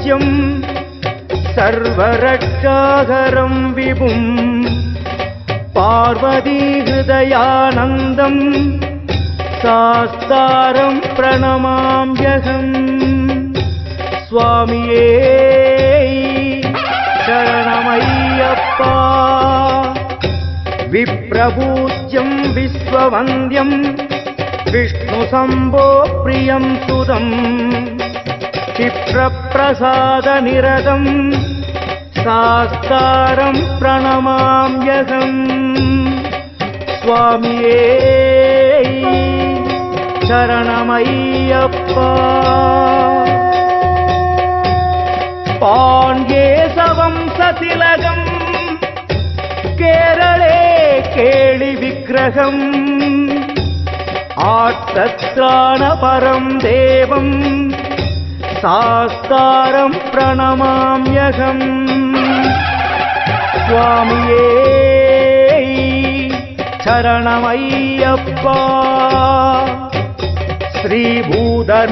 ராஜ்யம் சர்வரட்சாகரம் விபும். பார்வதி ஹிருதயானந்தம் சாஸ்தாரம் பிரணமாம்யகம் சுவாமியே சரணமையப்பா விப்ரபூஜ்யம் விஸ்வவந்தியம் விஷ்ணு சம்போ பிரியம் சுதம். क्षिप्रप्रसाद निरतम् सास्तारम् प्रणमाम्यहम् स्वामिये शरणमय्यप्पा पाण्ड्येशवम् सतिलकम् केरळे केळिविग्रहम् आर्तत्राणपरम् देवम् सास्तारम् प्रणमाम्यहम्। स्वामये चरणमय्यप्पा श्रीभूतनाथसदानन्द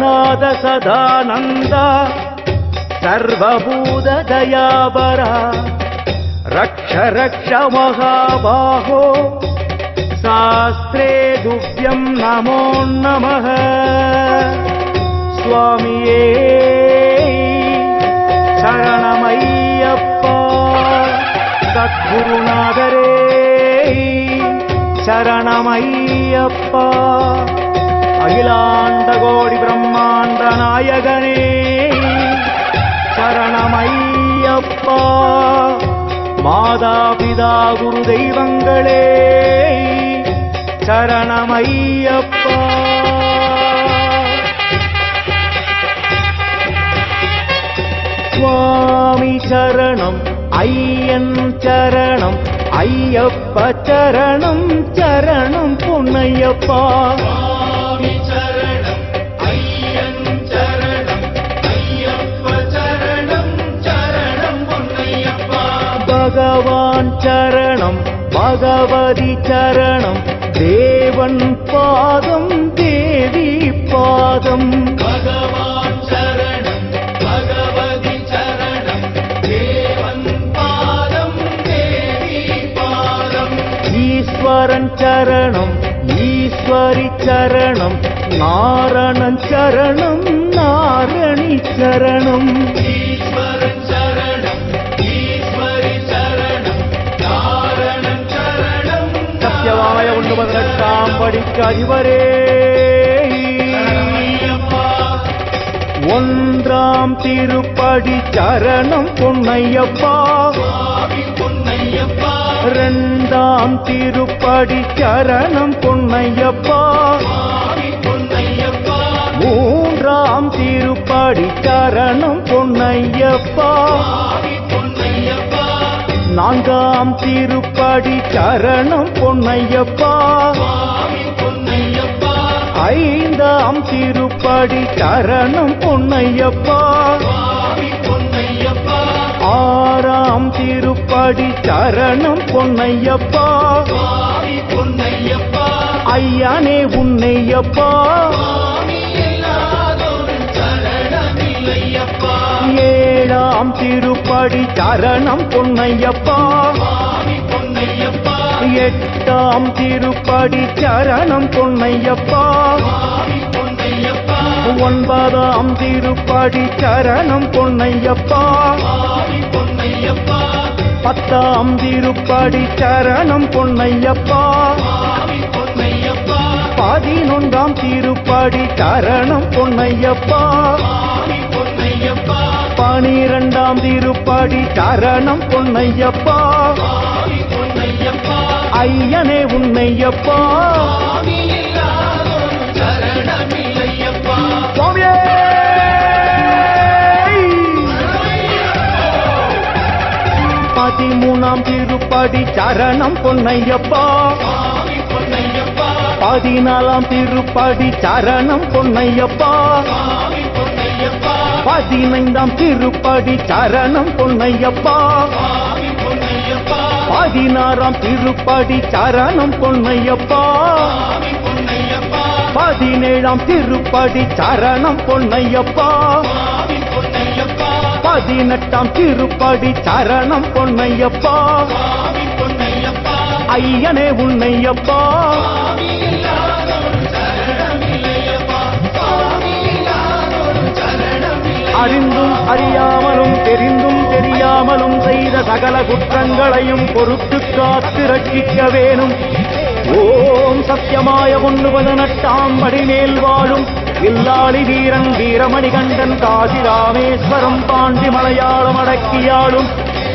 सर्वभूतदयाबरा। रक्ष रक्ष महाबाहो। शास्त्रे दुव्यं नमो नमः। स्वामीये சத்குருநாதரே சரணமையப்பா அகிலாண்ட கோடி பிரம்மாண்ட நாயகனே. சரணமையப்பா மாதா பிதா குரு தெய்வங்களே சரணமையப்பா சுவாமி சரணம். ஐயன் சரணம் ஐயப்ப சரணம் சரணம் பொன்னையப்பா பகவான் சரணம் பகவதி சரணம் தேவன் பாதம் தேவி பாதம். சரணம் ஈஸ்வரி சரணம் நாரணன் சரணம் நாரணி சரணம். சத்தியவாய ஒன்று பதினெட்டாம் படிக்க அதிபரே ஒன்றாம் திருப்படி சரணம் பொன்னையப்பா. சுவாமி பொன்னையப்பா இரண்டாம் திருப்படி சரணம் பொன்னையப்பா. பொன்னையப்பா மூன்றாம் திருப்படி சரணம் பொன்னையப்பா. பொன்னையப்பா நான்காம் திருப்படி சரணம் பொன்னையப்பா பொன்னையப்பா. ஐந்தாம் திருப்படி சரணம் பொன்னையப்பா. ஆறாம் திரு திருப்படி சரணம் பொன்னையப்பா. பொன்னையப்பா. ஐயனே உன்னையப்பா. ஏழாம் திருப்படி சரணம் பொன்னையப்பா. எட்டாம் திருப்படி சரணம் பொன்னையப்பா. ஒன்பதாம் திருப்படி சரணம் பொன்னையப்பா. பொன்னையப்பா. பத்தாம் திருப்படி சரணம் பொன்னையப்பா. பதினொன்றாம் திருப்படி சரணம் பொன்னையப்பா. பனிரெண்டாம் திருப்படி சரணம் பொன்னையப்பா. ஐயனே உன்னையப்பா. சுவாமி இல்லாதொரு மூணாம் திருப்படி சரணம் பொன்னையப்பா. பதினாலாம் திருப்படி சரணம் பொன்னையப்பா. பதினைந்தாம் திருப்படி சரணம் பொன்னையப்பா. பதினாறாம் திருப்படி சரணம் பொன்னையப்பா. பதினேழாம் திருப்படி சரணம் பொன்னையப்பா. பதினெட்டாம் திருப்படி சரணம் பொன்னையப்பா. ஐயனே உன்னையப்பா. அறிந்தும் அறியாமலும் தெரிந்தும் தெரியாமலும் செய்த சகல குற்றங்களையும் பொறுத்து காத்து ரட்சிக்க வேணும். ஓம் சத்தியமாய ஒன்று பதினெட்டாம் படி மேல் வாழும். வில்லாளி வீரன் வீரமணிகண்டன் காசி ராமேஸ்வரம் பாண்டி மலையாளம் அடக்கியாளும்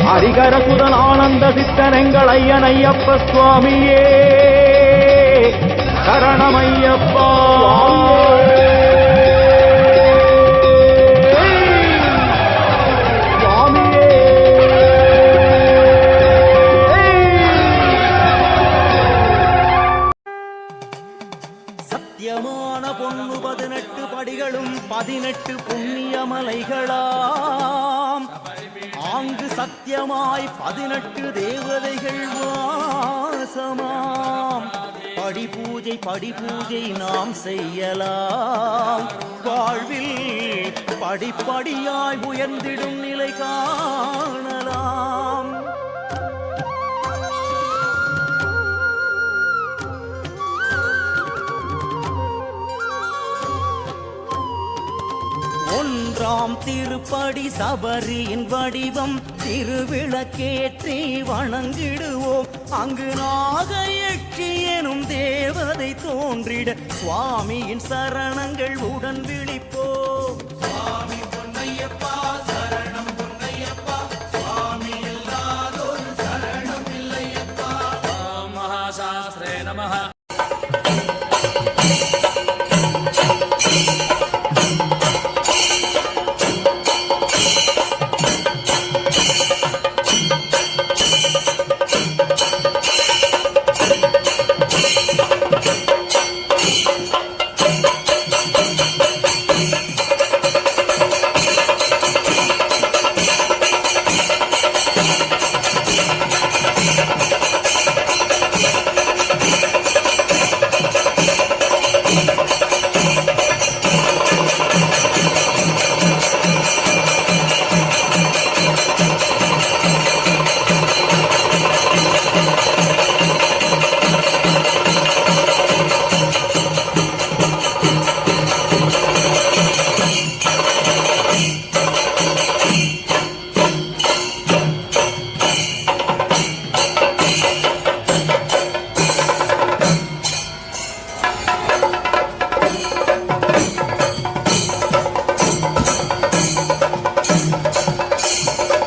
ஹரிகர சுதன் ஆனந்த சித்தனங்கள் ஐயன் ஐயப்ப சுவாமியே. சரணமையப்பா. பதினெட்டு புண்ணிய மலைகளாம். ஆங்கு சத்தியமாய் பதினெட்டு தேவதைகள் வாசமாம். படி பூஜை படி பூஜை நாம் செய்யலாம். வாழ்வில் படிப்படியாய் உயர்ந்திடும் நிலை காண ஆம் திருப்படி சபரியின் வடிவம் திருவிளக்கேற்றி வணங்கிடுவோம். அங்கு நாக எட்சி எனும் தேவதை தோன்றிட சுவாமியின் சரணங்கள் உடன் விழிப்போம்.